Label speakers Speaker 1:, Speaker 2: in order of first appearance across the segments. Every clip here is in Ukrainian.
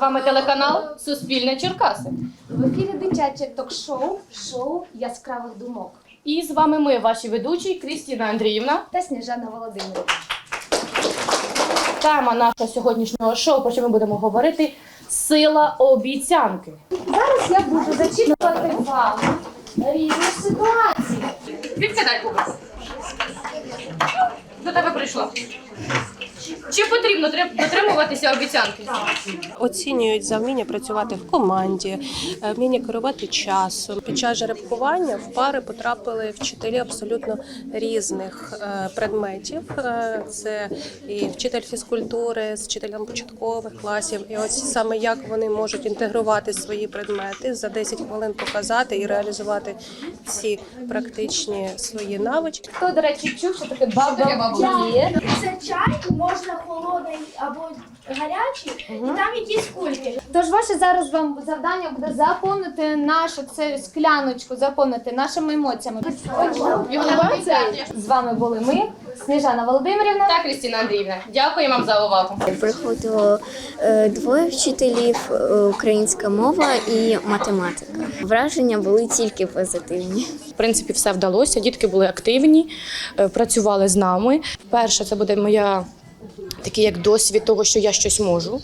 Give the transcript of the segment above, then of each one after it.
Speaker 1: вами телеканал Суспільне Черкаси.
Speaker 2: В ефірі дитяче ток-шоу шоу яскравих думок
Speaker 1: І з вами ми, ваші ведучі, Крістіна Андріївна.
Speaker 2: та Сніжана Володимирівна.
Speaker 1: Тема нашого сьогоднішнього шоу, про що ми будемо говорити сила обіцянки.
Speaker 2: Зараз я буду зачитувати вам різні ситуації.
Speaker 1: Відкидай кубик. До тебе прийшло. Чи потрібно трим- дотримуватися обіцянки?
Speaker 3: Оцінюють за вміння працювати в команді, е, вміння керувати часом. Під час жеребкування в пари потрапили вчителі абсолютно різних е, предметів. Е, Це і вчитель фізкультури з вчителем початкових класів. І ось саме як вони можуть інтегрувати свої предмети за 10 хвилин показати і реалізувати ці практичні свої навички.
Speaker 2: Хто, до речі, чув, що таке баба?
Speaker 4: Це чай, можна холодний або гарячий, і там якісь кульки.
Speaker 2: Тож ваше зараз вам завдання буде заповнити нашу цю скляночку, заповнити нашими емоціями. З вами були ми, Сніжана Володимирівна.
Speaker 1: Так, Крістіна Андріївна, дякую вам за увагу.
Speaker 5: Приходило е, двоє вчителів е, українська мова і математика. Враження були тільки позитивні.
Speaker 1: В принципі, все вдалося. Дітки були активні, е, працювали з нами. Перше, це буде моя. Такий як досвід того, що я щось можу.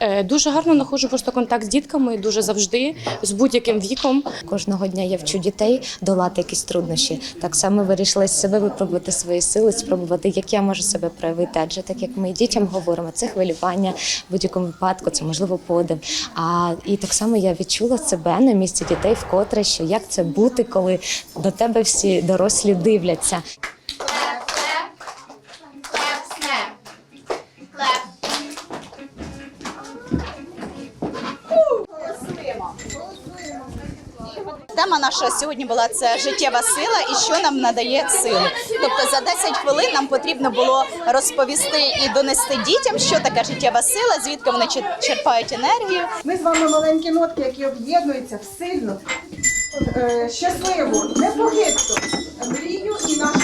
Speaker 1: Е, Дуже гарно знаходжу просто контакт з дітками, дуже завжди, з будь-яким віком.
Speaker 6: Кожного дня я вчу дітей долати якісь труднощі. Так само вирішила з себе випробувати свої сили, спробувати, як я можу себе проявити. Адже так як ми дітям говоримо, це хвилювання в будь-якому випадку, це можливо подив. А і так само я відчула себе на місці дітей вкотре, що як це бути, коли до тебе всі дорослі дивляться.
Speaker 7: Тема наша сьогодні була це життєва сила і що нам надає сили. Тобто за 10 хвилин нам потрібно було розповісти і донести дітям, що таке життєва сила, звідки вони чер- черпають енергію.
Speaker 8: Ми з вами маленькі нотки, які об'єднуються в сильну, е, щасливу, непохитну мрію і нашу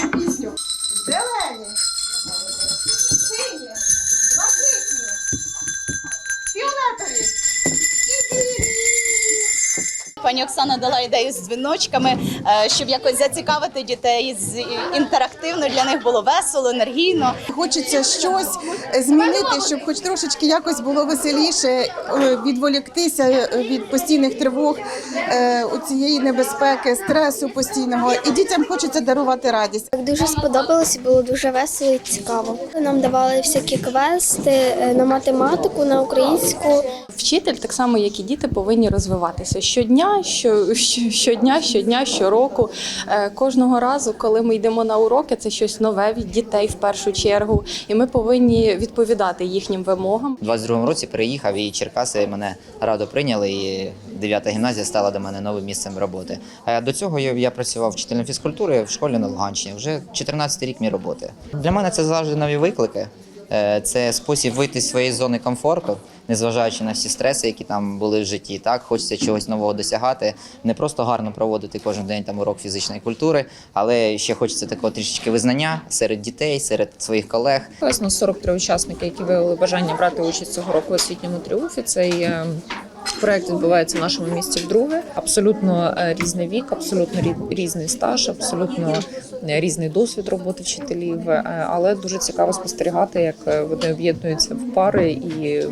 Speaker 7: Пані Оксана дала ідею з дзвіночками, е, щоб якось зацікавити дітей з інтерактивно для них було весело, енергійно.
Speaker 8: Хочеться щось змінити, щоб хоч трошечки якось було веселіше, е, відволіктися від постійних тривог, е, у цієї небезпеки, стресу постійного. І дітям хочеться дарувати радість.
Speaker 4: Дуже сподобалось, було дуже весело і цікаво. Нам давали всякі квести е, на математику, на українську.
Speaker 9: Вчитель, так само як і діти, повинні розвиватися щодня, що, що- щодня, щодня, щороку. Е, Кожного разу, коли ми йдемо на уроки, це щось нове від дітей в першу чергу, і ми повинні відповідати їхнім вимогам.
Speaker 10: У 22-му році переїхав і Черкаси мене радо прийняли. І 9 гімназія стала до мене новим місцем роботи. А до цього я, працював вчителем фізкультури в школі на Луганщині. Вже 14 рік мій роботи. Для мене це завжди нові виклики. Е, Це спосіб вийти з своєї зони комфорту, незважаючи на всі стреси, які там були в житті. Так хочеться чогось нового досягати, не просто гарно проводити кожен день там урок фізичної культури, але ще хочеться такого трішечки визнання серед дітей, серед своїх колег.
Speaker 11: Власне, 43 учасники, які виявили бажання брати участь цього року у освітньому тріумфі. Цей е, проект відбувається в нашому місті вдруге. Абсолютно е, різний вік, абсолютно рі- різний стаж, абсолютно е, різний досвід роботи вчителів. Але дуже цікаво спостерігати, як вони об'єднуються в пари і.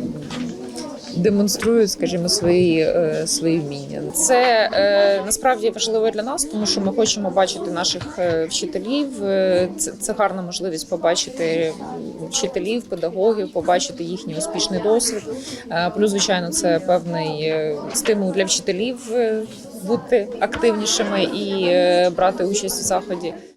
Speaker 11: Демонструють, скажімо, свої, е, свої вміння. Це е, насправді важливо для нас, тому що ми хочемо бачити наших е, вчителів. Це, це гарна можливість побачити вчителів, педагогів, побачити їхній успішний досвід. Плюс, звичайно, це певний стимул для вчителів бути активнішими і брати участь у заході.